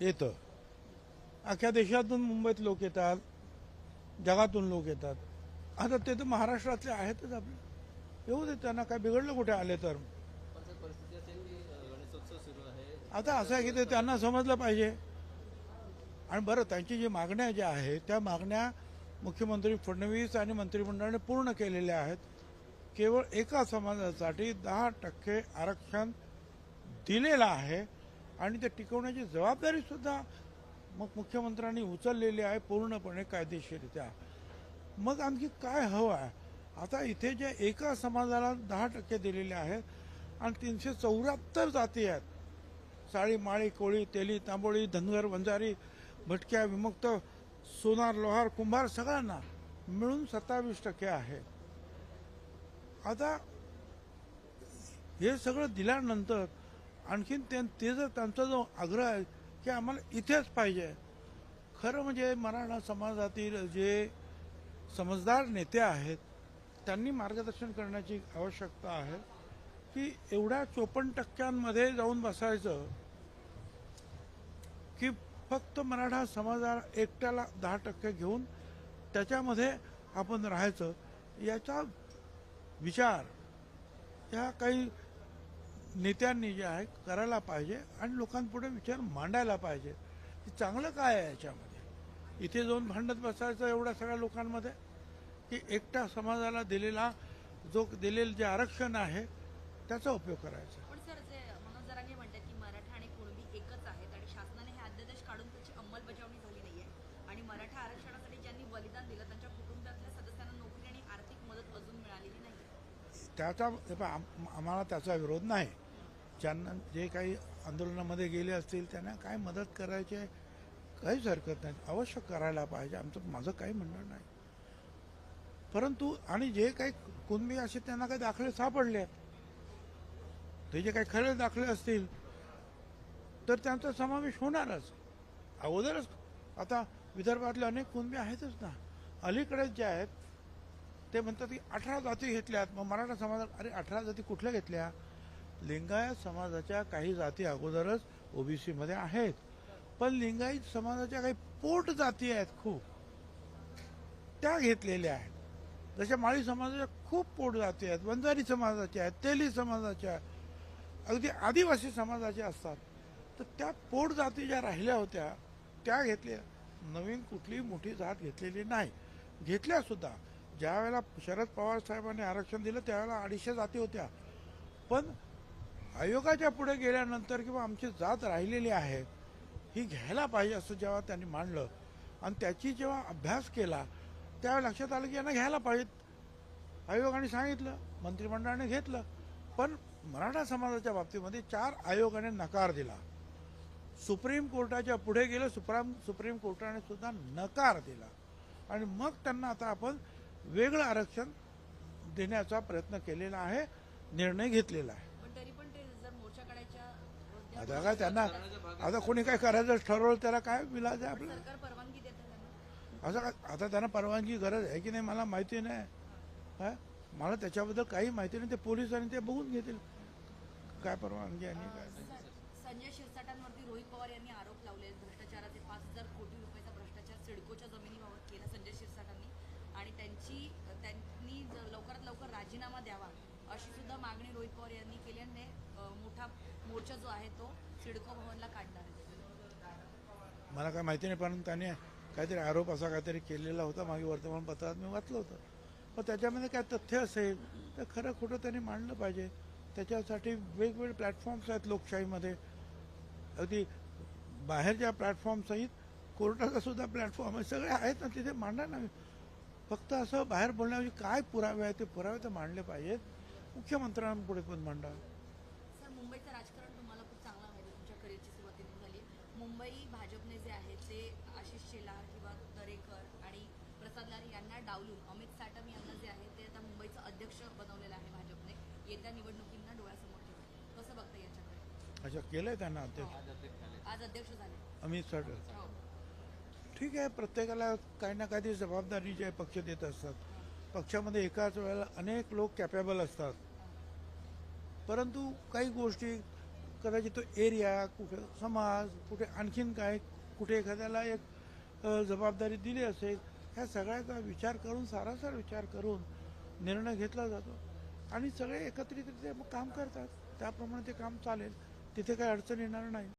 येतं. अख्ख्या देशातून मुंबईत लोक येतात जगातून लोक येतात. आता ते तर महाराष्ट्रातले आहेतच आपले. येऊ दे त्यांना काय बिघडलं कुठे आले तर. आता असं आहे की ते त्यांना समजलं पाहिजे. आणि बरं त्यांची जी मागण्या ज्या आहेत त्या मागण्या मुख्यमंत्री फडणवीस आणि मंत्रिमंडळाने पूर्ण केलेल्या आहेत. केवळ एका समाजासाठी दहा टक्के आरक्षण दिलेलं आहे. आणि ते टिकवण्याची जबाबदारीसुद्धा मग मुख्यमंत्र्यांनी उचललेली आहे पूर्णपणे कायदेशीरित्या मग आणखी काय हवं आहे? आता इथे ज्या एका समाजाला दहा टक्के दिलेले आहेत आणि तीनशे चौऱ्याहत्तर जाती आहेत. साळी माळी कोळी तेली तांबोळी धनगर वंजारी भटक्या विमुक्त सोनार लोहार कुंभार सगळ्यांना मिळून सत्तावीस टक्के आहे. आता हे सगळं दिल्यानंतर आणखीन ते ते जर त्यांचा जो आग्रह आहे की आम्हाला इथेच पाहिजे. खरं म्हणजे मराठा समाजातील जे समजदार नेते आहेत त्यांनी मार्गदर्शन करण्याची आवश्यकता आहे की एवढ्या चोपन्न टक्क्यांमध्ये जाऊन बसायचं की फक्त मराठा समाजाला एकट्याला दहा टक्के घेऊन त्याच्यामध्ये आपण राहायचं. याचा विचार ह्या काही नेत्यांनी जे आहे करायला पाहिजे आणि लोकांपुढे विचार मांडायला पाहिजे. की चांगलं काय आहे याच्यामध्ये? इथे जाऊन भांडत बसायचं एवढ्या सगळ्या लोकांमध्ये? की एकट्या समाजाला दिलेला जो दिलेलं जे आरक्षण आहे त्याचा उपयोग करायचा. पण सर जे मनोज जरांगे म्हणतात की मराठा आणि कुणबी एकच आहेत आणि शासनाने हे अध्यादेश काढून त्याची अंमलबजावणी झाली नाहीये. आणि मराठा आरक्षणासाठी ज्यांनी बलिदान दिलं त्यांच्या कुटुंबातल्या सदस्यांना नोकरी आणि आर्थिक मदत अजून मिळालेली नाही त्याचा आम्हाला त्याचा विरोध नाही. ज्यांना जे काही आंदोलनामध्ये गेले असतील त्यांना काय मदत करायची आहे, काहीच हरकत नाही. अवश्य करायला पाहिजे. आमचं माझं काही म्हणणं नाही. परंतु आणि जे काही कुणबी असे त्यांना काही दाखले सापडले आहेत, ते जे काही खरे दाखले असतील तर त्यांचा समावेश होणारच. अगोदरच आता विदर्भातले अनेक कुणबी आहेतच ना. अलीकडेच जे आहेत ते म्हणतात की अठरा जाती घेतल्यात मग मराठा समाजात अरे अठरा जाती कुठल्या घेतल्या? लिंगायत समाजाच्या काही जाती अगोदरच ओबीसी मध्ये आहेत. पण लिंगायत समाजाच्या काही पोट जाती आहेत खूप. त्या घेतलेल्या आहेत. जशा माळी समाजाच्या खूप पोट जाती आहेत वंजारी समाजाच्या आहेत तेली समाजाच्या अगदी आदिवासी समाजाच्या असतात. तर त्या पोट जाती ज्या राहिल्या होत्या त्या घेतल्या. नवीन कुठली मोठी जात घेतलेली नाही. घेतल्या सुद्धा. शरद पवार साहेबांनी आरक्षण दिलं त्यावेळेला अडीचशे जाती होत्या. पण आयोगाच्या पुढे गेल्यानंतर किंवा आमची जात राहिलेली आहे ही घ्यायला पाहिजे असं जेव्हा त्यांनी मांडलं आणि त्याची जेव्हा अभ्यास केला त्यावेळी लक्षात आलं की यांना घ्यायला पाहिजेत. आयोगाने सांगितलं मंत्रिमंडळाने घेतलं पण मराठा समाजाच्या बाबतीमध्ये चार आयोगाने नकार दिला. सुप्रीम कोर्टाच्या पुढे गेलं सुप्राम सुप्रीम कोर्टाने सुद्धा नकार दिला. आणि मग त्यांना आता आपण वेगळं आरक्षण देण्याचा प्रयत्न केलेला आहे निर्णय घेतलेला आहे पण तरी पण ते जर मोर्चा काढायच्या आता काय त्यांना आता कोणी काय करायचं ठरवलं त्याला काय विलाज आहे असं काय आता त्यांना परवानगी गरज आहे की नाही मला माहिती नाही. हा? मला त्याच्याबद्दल काही माहिती नाही ते पोलीस आणि ते बघून घेतील. काय परवानगी आणि काय संजय शिरसाटांवरती रोहित पवार यांनी आरोप लावले भ्रष्टाचाराचे. पाच हजार कोटी रुपयाचा भ्रष्टाचार सिडकोच्या जमिनीबाबत केला संजय शिरसाटांनी. आणि त्यांची त्यांनी लवकरात लवकर राजीनामा द्यावा अशी सुद्धा मागणी रोहित पवार यांनी मोर्चा जो आहे तो सिडको भवनला काढणार आहे. मला काय माहिती नाही पण त्याने काहीतरी आरोप असा काहीतरी केलेला होता मागे वर्तमानपत्रात मी वाचलं होतं. पण त्याच्यामध्ये काय तथ्य असेल तर खरं खोटं त्यांनी मांडलं पाहिजे. त्याच्यासाठी वेगवेगळे प्लॅटफॉर्म्स आहेत लोकशाहीमध्ये. अगदी बाहेरच्या प्लॅटफॉर्मसहित कोर्टाचा सुद्धा प्लॅटफॉर्म आहे सगळे आहेत ना तिथे मांडा ना. फक्त असं बाहेर बोलण्याऐवजी काय पुरावे आहेत ते पुरावे तर मांडले पाहिजेत. मुख्यमंत्र्यांपुढे पण मांडा सर मुंबईचं राजकारण तुम्हाला खूप चांगलं माहिती आहे. तुमच्या करिअरची सुरुवात इथून झाली आहे. मुंबई भाजपने जे आहे ते आशिष शेलार किंवा दरेकर आणि प्रसाद लाड यांना डावलून अमित साटम यांना जे आहे ते आता मुंबईचं अध्यक्ष बनवलेलं आहे भाजपने. येत्या निवडणुकींना डोळ्यासमोर ठेवून कसं बघता याच्याकडे? असं केलंय त्यांना अध्यक्ष? आज अध्यक्ष झाले आज अध्यक्ष झाले. अमित साठ हो. ठीक आहे प्रत्येकाला काही ना काहीतरी जबाबदारी जी पक्ष देत असतात. पक्षामध्ये एकाच वेळेला अनेक लोक कॅपेबल असतात. परंतु काही गोष्टी कदाचित तो एरिया कुठे समाज कुठे आणखीन काय कुठे एखाद्याला एक जबाबदारी दिली असेल ह्या सगळ्याचा विचार करून सारासार विचार करून निर्णय घेतला जातो. आणि सगळे एकत्रितरित्या मग काम करतात. त्याप्रमाणे ते काम चालेल. तिथे काही अडचण येणार नाही.